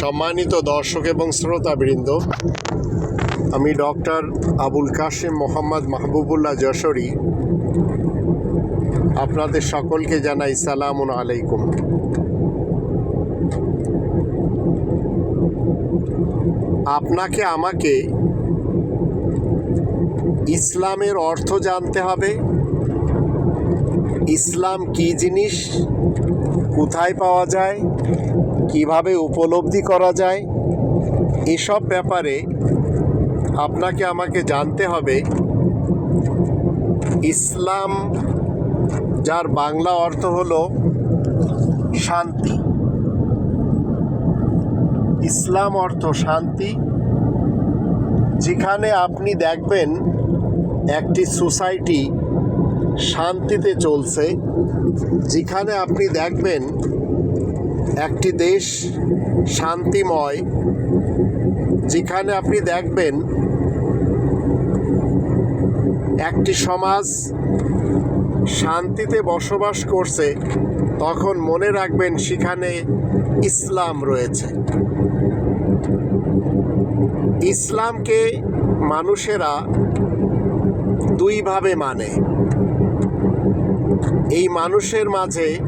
সম্মানিত দর্শক এবং শ্রোতাবৃন্দ, আমি ডক্টর আবুল কাশেম মোহাম্মদ মাহবুবুল্লাহ যশোরী। আপনাদের সকলকে জানাই সালামুন আলাইকুম। আপনাকে আমাকে ইসলামের অর্থ জানতে হবে ইসলাম কি জিনিস? কোথায় পাওয়া যায়? কীভাবে উপলব্ধি করা যায়? এসব ব্যাপারে আপনাকে আমাকে জানতে হবে। ইসলাম, যার বাংলা অর্থ হলো শান্তি। ইসলাম অর্থ শান্তি। যেখানে আপনি দেখবেন একটি সোসাইটি শান্তিতে চলছে। যেখানে আপনি দেখবেন একটি দেশ শান্তিময়। যেখানে আপনি দেখবেন একটি সমাজ শান্তিতে বসবাস করছে, তখন মনে রাখবেন সেখানে ইসলাম রয়েছে। ইসলামকে মানুষেরা দুইভাবে মানে। এই মানুষের মাঝে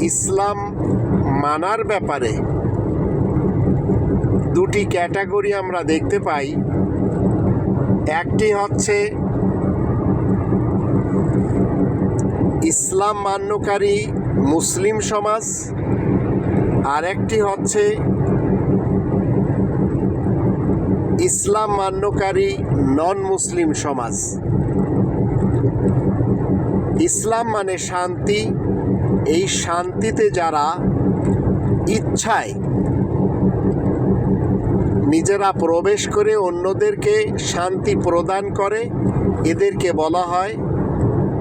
ইসলাম মানার ব্যাপারে দুটি ক্যাটাগরি আমরা দেখতে পাই। একটি হচ্ছে ইসলাম মান্যকারী মুসলিম সমাজ আর একটি হচ্ছে ইসলাম মান্যকারী নন মুসলিম সমাজ। ইসলাম মানে শান্তি। এই শান্তিতে যারা ইচ্ছায় নিজেরা প্রবেশ করে অন্যদেরকে শান্তি প্রদান করে, এদেরকে বলা হয়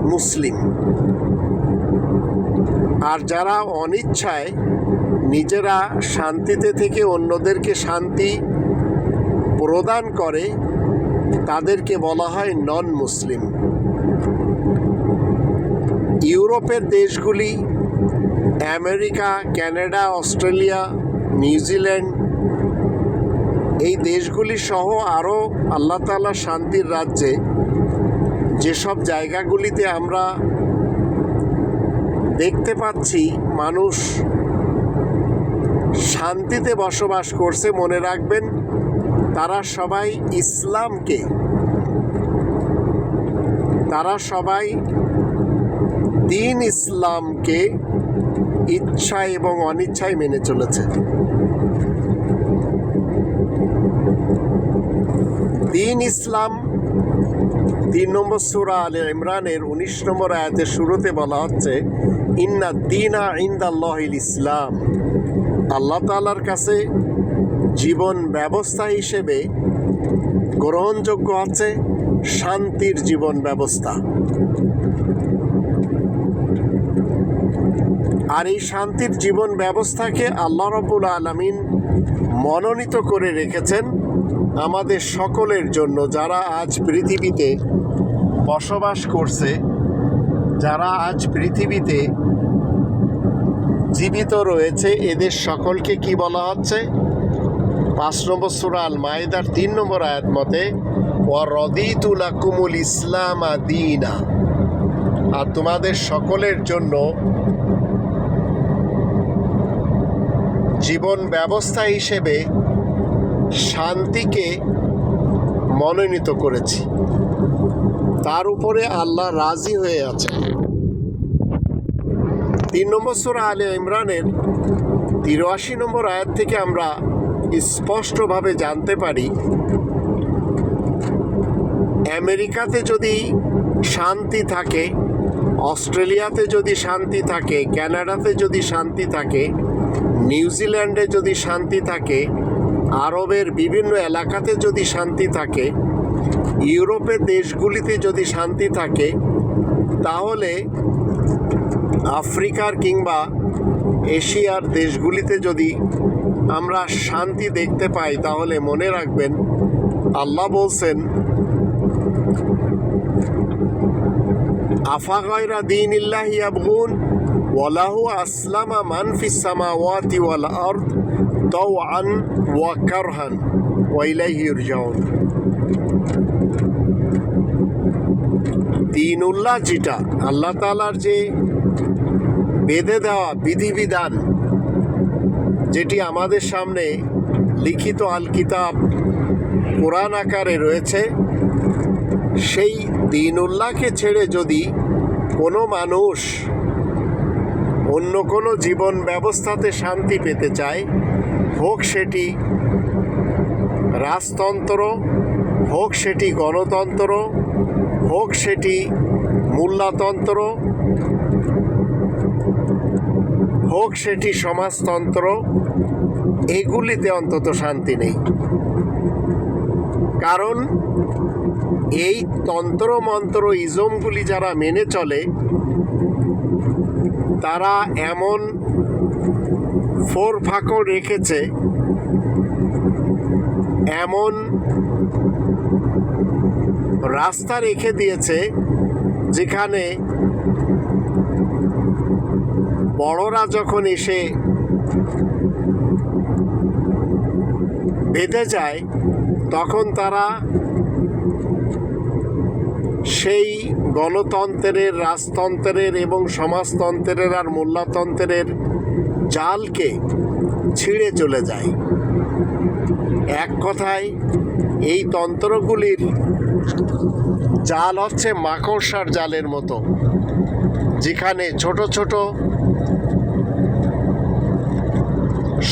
মুসলিম। আর যারা অনিচ্ছায় নিজেরা শান্তিতে থেকে অন্যদেরকে শান্তি প্রদান করে, তাদেরকে বলা হয় নন মুসলিম ইউরোপের দেশগুলি, আমেরিকা, কানাডা, অস্ট্রেলিয়া নিউজিল্যান্ড এই দেশগুলি সহ আরও আল্লাহ তালা শান্তির রাজ্যে যেসব জায়গাগুলিতে আমরা দেখতে পাচ্ছি মানুষ শান্তিতে বসবাস করছে, মনে রাখবেন, তারা সবাই ইসলামকে, তারা সবাই দিন ইসলামকে ইচ্ছায় এবং অনিচ্ছায় মেনে চলেছে। দিন ইসলাম, তিন নম্বর সুরা আলে ইমরানের উনিশ নম্বর আয়াতের শুরুতে বলা হচ্ছে, ইন্না দিনা ইন্দাল্লাহিল ইসলাম। আল্লাহ তালার কাছে জীবন ব্যবস্থা হিসেবে গ্রহণযোগ্য আছে শান্তির জীবন ব্যবস্থা। আর এই শান্তির জীবন ব্যবস্থাকে আল্লাহ রবুল আলমিন মনোনীত করে রেখেছেন আমাদের সকলের জন্য যারা আজ পৃথিবীতে বসবাস করছে, যারা আজ পৃথিবীতে জীবিত রয়েছে, এদের সকলকে কি বলা হচ্ছে? পাঁচ নম্বর সুরাল মায়েদার তিন নম্বর আয়াত মতে ও কুমুল ইসলাম আদিনা আর তোমাদের সকলের জন্য জীবন ব্যবস্থা হিসেবে শান্তিকে মনোনীত করেছি। তার উপরে আল্লাহ রাজি হয়ে আছে তিন নম্বর সুরা আলে ইমরানের তিরাশি নম্বর আয়াত থেকে আমরা স্পষ্টভাবে জানতে পারি, আমেরিকাতে যদি শান্তি থাকে, অস্ট্রেলিয়াতে যদি শান্তি থাকে, কানাডাতে যদি শান্তি থাকে নিউজিল্যান্ডে যদি শান্তি থাকে, আরবের বিভিন্ন এলাকাতে যদি শান্তি থাকে, ইউরোপের দেশগুলিতে যদি শান্তি থাকে, তাহলে আফ্রিকার কিংবা এশিয়ার দেশগুলিতে যদি আমরা শান্তি দেখতে পাই, তাহলে মনে রাখবেন, আল্লাহ বলছেন, আফা গয়রা দিন ইল্লাহ ইয়াবগুন ওয়ালাহু আসলামা মান ফিস সামাওয়াতি ওয়াল আরদ তাওআন ওয়া কারহান ওয়া ইলাইহি ইরজাউন দিনুল্লাহ যেটা আল্লাহ তাআলার যে বেঁধে দেওয়া বিধিবিধান যেটি আমাদের সামনে লিখিত আল কিতাব কোরআন আকারে রয়েছে, সেই দিনুল্লাহকে ছেড়ে যদি কোনো মানুষ অন্য কোনো জীবন ব্যবস্থাতে শান্তি পেতে চায়, হোক সেটি রাজতন্ত্র, হোক সেটি গণতন্ত্র, হোক সেটি মূল্যতন্ত্র, হোক সেটি সমাজতন্ত্র, এগুলিতে অন্তত শান্তি নেই। কারণ এই তন্ত্র মন্ত্র ইজমগুলি যারা মেনে চলে তারা এমন ফোর ফাঁকড় রেখেছে, এমন রাস্তা রেখে দিয়েছে, যেখানে বড়রা যখন এসে বেঁধে যায়, তখন তারা সেই গণতন্ত্রের, রাজতন্ত্রের এবং সমাজতন্ত্রের আর মোল্লাতন্ত্রের জালকে ছিঁড়ে চলে যায়। এক কথায়, এই তন্ত্রগুলির জাল হচ্ছে মাকড়সার জালের মতো, যেখানে ছোট ছোট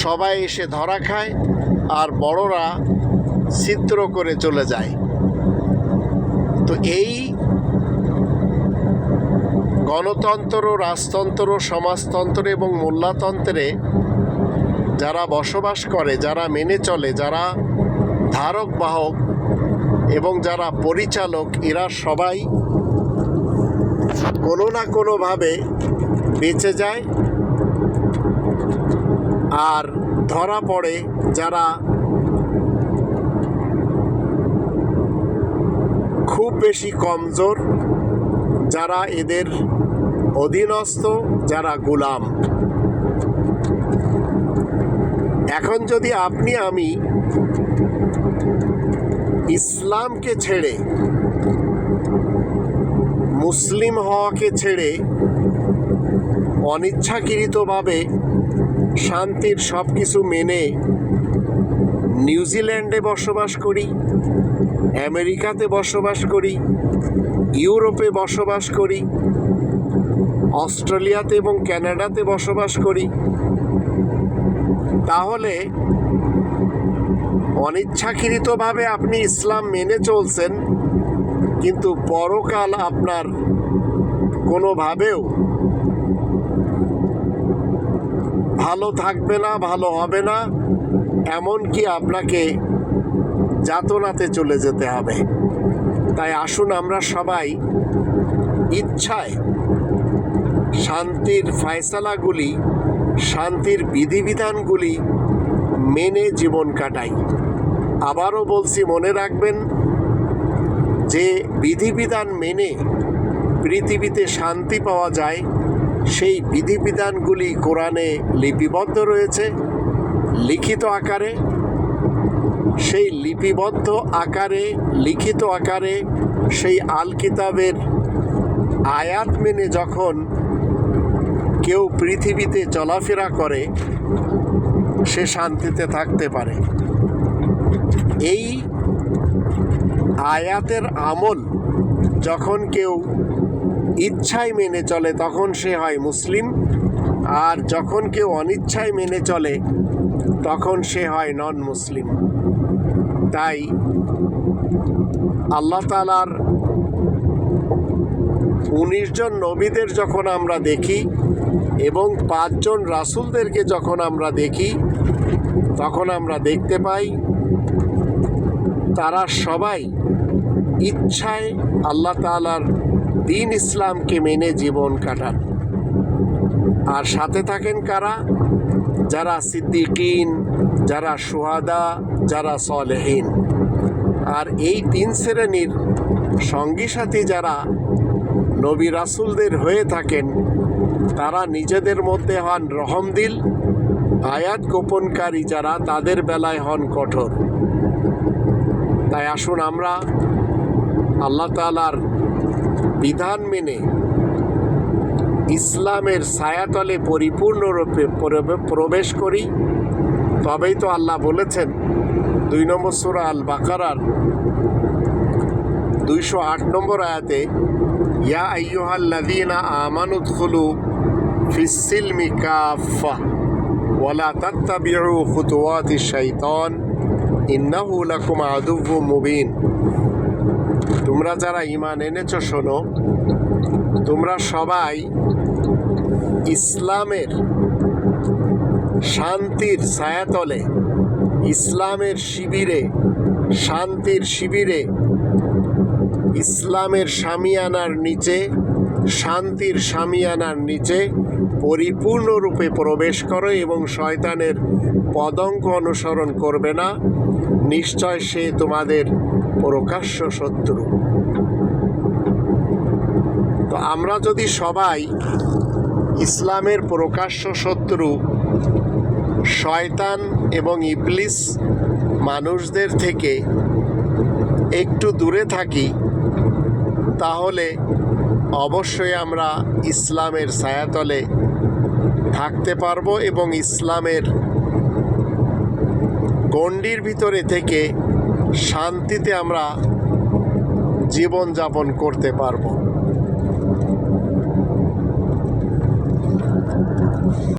সবাই এসে ধরা খায় আর বড়রা ছিদ্র করে চলে যায়। তো এই গণতন্ত্র, রাজতন্ত্র, সমাজতন্ত্র এবং মোল্লাতন্ত্রে যারা বসবাস করে, যারা মেনে চলে, যারা ধারক বাহক এবং যারা পরিচালক, এরা সবাই কোনো না কোনোভাবে বেঁচে যায় আর ধরা পড়ে যারা খুব বেশি কমজোর, যারা এদের অধীনস্থ যারা গোলাম। এখন যদি আপনি আমি ইসলামকে ছেড়ে, মুসলিম হওয়াকে ছেড়ে, অনিচ্ছাকৃতভাবে শান্তির সব কিছু মেনে নিউজিল্যান্ডে বসবাস করি, আমেরিকাতে বসবাস করি, ইউরোপে বসবাস করি অস্ট্রেলিয়াতে এবং কানাডাতে বসবাস করি। তাহলে অনিচ্ছাকৃতভাবে আপনি ইসলাম মেনে চলছেন, কিন্তু পরকাল আপনার কোনোভাবেও ভালো থাকবে না, ভালো হবে না, এমনকি আপনাকে যাতনাতে চলে যেতে হবে। তাই আসুন আমরা সবাই ইচ্ছায় শান্তির ফয়সালাগুলি, শান্তির বিধিবিধানগুলি মেনে জীবন কাটাই। আবারও বলছি, মনে রাখবেন যে বিধিবিধান মেনে পৃথিবীতে শান্তি পাওয়া যায়, সেই বিধিবিধানগুলি কোরআনে লিপিবদ্ধ রয়েছে, লিখিত আকারে। সেই লিপিবদ্ধ আকারে, লিখিত আকারে সেই আল কিতাবের আয়াত মেনে যখন কেউ পৃথিবীতে চলাফেরা করে, সে শান্তিতে থাকতে পারে। এই আয়াতের আমল যখন কেউ ইচ্ছায় মেনে চলে, তখন সে হয় মুসলিম। আর যখন কেউ অনিচ্ছায় মেনে চলে, তখন সে হয় নন মুসলিম তাই আল্লাহ তালার উনিশ জন নবীদের যখন আমরা দেখি এবং পাঁচজন রাসূলদেরকে যখন আমরা দেখি, তখন আমরা দেখতে পাই তারা সবাই ইচ্ছায় আল্লাহ তালার দিন ইসলামকে মেনে জীবন কাটান। আর সাথে থাকেন কারা? যারা সিদ্দিকিন, যারা সুহাদা, যারা সলেহীন। আর এই তিন শ্রেণির সঙ্গী সাথী যারা নবী রাসুলদের হয়ে থাকেন তারা নিজেদের মধ্যে হন রহমদিল, আয়াত গোপনকারী যারা তাদের বেলায় হন কঠোর। তাই আসুন আমরা আল্লাহ তালার বিধান মেনে ইসলামের ছায়াতলে পরিপূর্ণরূপে প্রবেশ করি। তবেই তো আল্লাহ বলেছেন, দুই নম্বর সুরা আল বাকারার দুইশো আট নম্বর আয়াতে ইয়া আইয়ুহাল্লাযীনা আমানুদখুলু ফিস-সিলমি কাফা ওয়ালা তাত্তাবিউ খুতুওয়াতিশ শাইতান ইন্নাহু লাকুম আদুব্বুম মুবিন তোমরা যারা ঈমান এনেছো, শোনো, তোমরা সবাই ইসলামের শান্তির ছায়াতলে, ইসলামের শিবিরে, শান্তির শিবিরে ইসলামের সামিয়ানার নিচে, শান্তির সামিয়ানার নিচে পরিপূর্ণরূপে প্রবেশ করো এবং শয়তানের পদঙ্ক অনুসরণ করবে না। নিশ্চয় সে তোমাদের প্রকাশ্য শত্রু। তো আমরা যদি সবাই ইসলামের প্রকাশ্য শত্রু, শয়তান এবং ইবলিস মানুষদের থেকে একটু দূরে থাকি তাহলে অবশ্যই আমরা ইসলামের ছায়াতলে থাকতে পারব এবং ইসলামের গণ্ডির ভিতরে থেকে শান্তিতে আমরা জীবনযাপন করতে পারব।